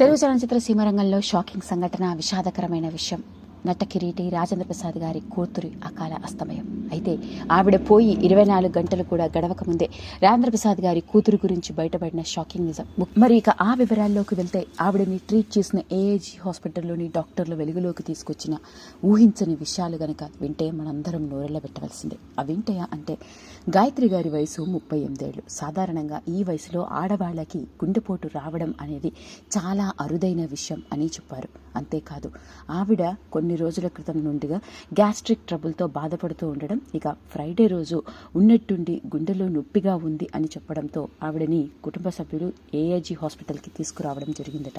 తెలుగు చలనచిత్ర సీమరంగంలో షాకింగ్ సంఘటన విషాదకరమైన విషయం. నటకిరీటి రాజేంద్ర ప్రసాద్ గారి కూతురి అకాల అస్తమయం. అయితే ఆవిడ పోయి ఇరవై నాలుగు గంటలు కూడా గడవక ముందే రాజేంద్ర ప్రసాద్ గారి కూతురు గురించి బయటపడిన షాకింగ్ నిజం. మరి ఇక ఆ వివరాల్లోకి వెళ్తే ఆవిడని ట్రీట్ చేసిన ఏఏజీ హాస్పిటల్లోని డాక్టర్లు వెలుగులోకి తీసుకొచ్చిన ఊహించని విషయాలు గనక వింటే మనందరం నోరెళ్ళ పెట్టవలసిందే. అవింటయా అంటే గాయత్రి గారి వయసు ముప్పై ఎనిమిదేళ్ళు. సాధారణంగా ఈ వయసులో ఆడవాళ్ళకి గుండెపోటు రావడం అనేది చాలా అరుదైన విషయం అని చెప్పారు. అంతేకాదు ఆవిడ కొన్ని కొన్ని రోజుల క్రితం నుండిగా గ్యాస్ట్రిక్ ట్రబుల్తో బాధపడుతూ ఉండడం ఇక ఫ్రైడే రోజు ఉన్నట్టుండి గుండెలో నొప్పిగా ఉంది అని చెప్పడంతో ఆవిడని కుటుంబ సభ్యులు ఏఐజీ హాస్పిటల్కి తీసుకురావడం జరిగిందట.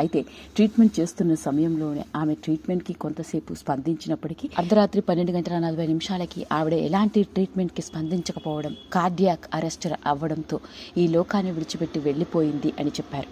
అయితే ట్రీట్మెంట్ చేస్తున్న సమయంలోనే ఆమె ట్రీట్మెంట్కి కొంతసేపు స్పందించినప్పటికీ అర్ధరాత్రి పన్నెండు గంటల నలభై నిమిషాలకి ఆవిడ ఎలాంటి ట్రీట్మెంట్కి స్పందించకపోవడం కార్డియాక్ అరెస్టర్ అవ్వడంతో ఈ లోకాన్ని విడిచిపెట్టి వెళ్ళిపోయింది అని చెప్పారు.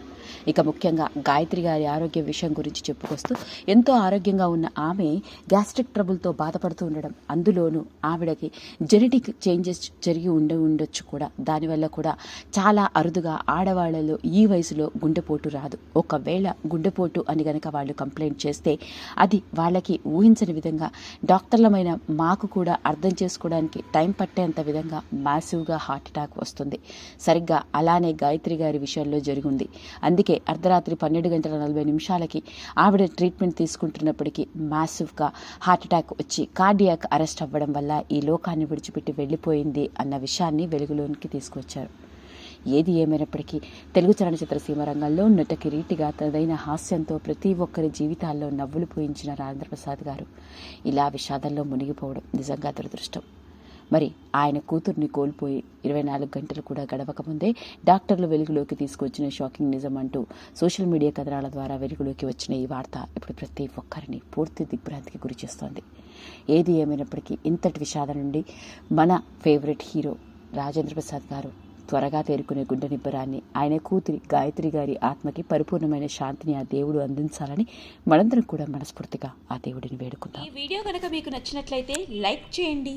ఇక ముఖ్యంగా గాయత్రి గారి ఆరోగ్య విషయం గురించి చెప్పుకొస్తూ ఎంతో ఆరోగ్యంగా ఉన్న ఆమె గ్యాస్ట్రిక్ ట్రబుల్తో బాధపడుతూ ఉండడం అందులోనూ ఆవిడకి జెనెటిక్ చేంజెస్ జరిగి ఉండి ఉండొచ్చు కూడా. దానివల్ల కూడా చాలా అరుదుగా ఆడవాళ్ళలో ఈ వయసులో గుండెపోటు రాదు. ఒకవేళ గుండెపోటు అని గనక వాళ్ళు కంప్లైంట్ చేస్తే అది వాళ్ళకి ఊహించని విధంగా డాక్టర్లమైన మాకు కూడా అర్థం చేసుకోవడానికి టైం పట్టేంత విధంగా మ్యాసివ్గా హార్ట్ అటాక్ వస్తుంది. సరిగ్గా అలానే గాయత్రి గారి విషయంలో జరిగింది అందుకే అర్ధరాత్రి పన్నెండు గంటల నలభై నిమిషాలకి ఆవిడ ట్రీట్మెంట్ తీసుకుంటున్నప్పటికీ మ్యాసివ్గా హార్ట్ అటాక్ వచ్చి కార్డియాక్ అరెస్ట్ అవ్వడం వల్ల ఈ లోకాన్ని విడిచిపెట్టి వెళ్ళిపోయింది అన్న విషయాన్ని వెలుగులోనికి తీసుకొచ్చారు. ఏది ఏమైనప్పటికీ తెలుగు చలనచిత్ర సీమ రంగంలో నట కిరీటిగా తనదైన హాస్యంతో ప్రతి ఒక్కరి జీవితాల్లో నవ్వులు పూయించిన రాజేంద్రప్రసాద్ గారు ఇలా విషాదంలో మునిగిపోవడం నిజంగా దురదృష్టం. మరి ఆయన కూతుర్ని కోల్పోయి ఇరవై నాలుగు గంటలు కూడా గడవకముందే డాక్టర్లు వెలుగులోకి తీసుకొచ్చిన షాకింగ్ నిజం అంటూ సోషల్ మీడియా కథనాల ద్వారా వెలుగులోకి వచ్చిన ఈ వార్త ఇప్పుడు ప్రతి ఒక్కరిని పూర్తి దిగ్భ్రాంతికి గురి చేస్తోంది. ఏది ఏమైనప్పటికీ ఇంతటి విషాదం నుండి మన ఫేవరెట్ హీరో రాజేంద్ర ప్రసాద్ గారు త్వరగా తేరుకునే గుండె నిబ్బరాన్ని ఆయన కూతురి గాయత్రి గారి ఆత్మకి పరిపూర్ణమైన శాంతిని ఆ దేవుడు అందించాలని మనందరం కూడా మనస్ఫూర్తిగా ఆ దేవుడిని వేడుకుందాం. ఈ వీడియో కనుక మీకు నచ్చినట్లయితే లైక్ చేయండి.